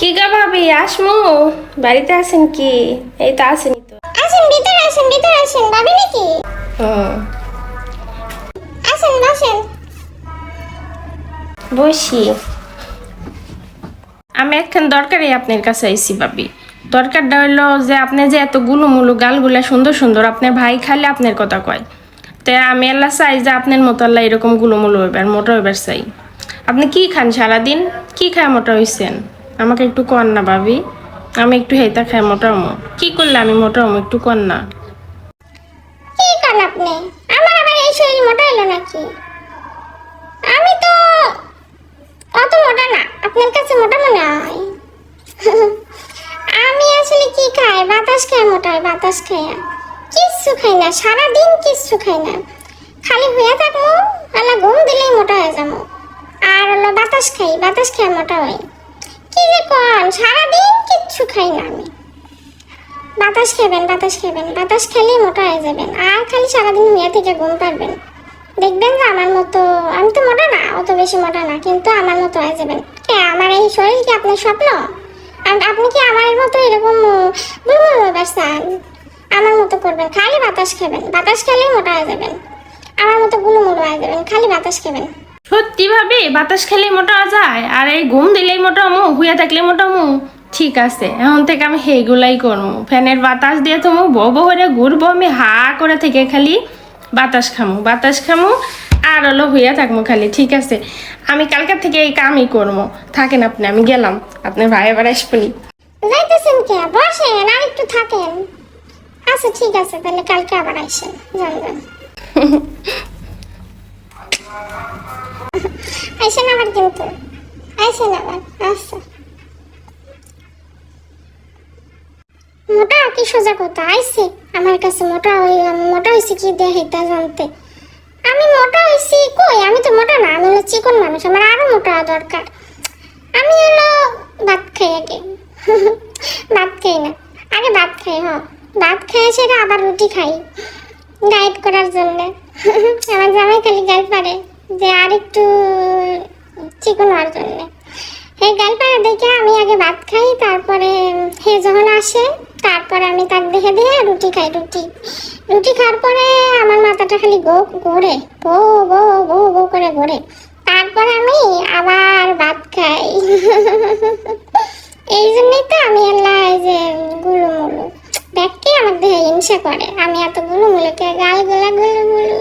কি গা ভাবি আসমু? বাড়িতে আছেন কি? এই তো আসেনি তো। আসেন ভিতরে আসেন ভিতরে আসেন ভাবি নাকি? আসেন বসেন। বসি। আমি একখান দরকারি আপনার কাছে আইছি ভাবি। দরকারটা হইল যে আপনি যে এত গুলুমুলু গালগুলা সুন্দর সুন্দর আপনার ভাই খালি আপনার কথা কয়। তে আমি আল্লাহ চাই যে আপনার মতো আল্লাহ এরকম গুলুমুলু হইবার মোটা হইবার চাই। আপনি কি খান সারাদিন? কি খায় মোটা হইছেন? আমাকে একটু কন না, ভাবি। আমি একটু হেতা খাই মোটা হমো কি করলে আমি মোটা হমো একটু কন না। কি করেন আপনি? আমার আবার এই শরীর মোটা হলো নাকি? আমি তো অত মোটা না, আপনার কাছে মোটা মনে হয়? আমি আসলে কি খাই? বাতাস খাই, মোটা হয় বাতাস খাই। কিচ্ছু খাই না, সারাদিন কিচ্ছু খাই না। খালি হয়ে থাকব আলা ঘুম দিলেই মোটা হয়ে যাব। আর হলো বাতাস খাই বাতাস খাই মোটা হয় কি যে সারাদিন কিচ্ছু খাই না আমি। বাতাস খাবেন বাতাস খাবেন বাতাস খেলেই মোটা হয়ে যাবেন। আর খালি সারাদিন মেয়ে থেকে ঘুম পারবেন দেখবেন যে আমার মতো, আমি তো মোটা না, অত বেশি মোটা না, কিন্তু আমার মতো হয়ে যাবেন। কে, আমার এই শরীর কি আপনার স্বপ্ন? আপনি কি আমার মতো এরকম চান আমার মতো করবেন, খালি বাতাস খাবেন বাতাস খেলেই মোটা হয়ে যাবেন। আমার মতো গুলুমুলু হয়ে যাবেন, খালি বাতাস খাবেন সত্যি ভাবে বাতাস খেলেই মোটা যায় আর এই ঘুম দিলেই মোটা হমু হুইয়া থাকলে মোটা হমু ঠিক আছে এখন থেকে আমি সেইগুলাই করব ফ্যানের বাতাস দিয়ে তো বউ বউ হয়ে ঘুরবো আমি হা করে থেকে খালি বাতাস খামু বাতাস খামু আর হলো হইয়া থাকব খালি ঠিক আছে। আমি কালকার থেকে এই কামই করব থাকেন আপনি আমি গেলাম। আপনার ভাই এবার আসবেনি যাইতেছেন কে? বসেন আর একটু থাকেন। আচ্ছা ঠিক আছে তাহলে কালকে আবার আসেন। জানবেন আইসেন আবার কিন্তু। আইসেন আবার আচ্ছা মোটা, কি সোজা কথা? আইসে। আমার কাছে মোটা হই, মোটা হয়েছে কি দেখে তা জানতে। আমি মোটা হয়েছি কই? আমি তো মোটা না, আমি হলো চিকন মানুষ, আমার আরও মোটা দরকার। আমি হলো ভাত খাই আগে। ভাত খাই না। আগে ভাত খাই, হ। ভাত খেয়ে সেটা আবার রুটি খাই, ডায়েট করার জন্য। আমার জামাই খালি গাল পারে যে আর একটু চিকন হওয়ার জন্য এই গাল দেখে আমি আগে ভাত খাই, তারপরে হে যখন আসে, তারপরে আমি তাক দেখে দিয়ে রুটি খাই, রুটি। রুটি খাওয়ার পরে আমার মাথাটা খালি গো ঘোরে গো গো গো গো করে ঘোরে তারপরে আমি আবার ভাত খাই। এই জন্যই তো আমি আল্লাহ এই যে গুলুমুলু। দেখতে আমার দেহে হিংসা করে। আমি এত গুলুমুলুকে গাল গোলা গুলুমুলু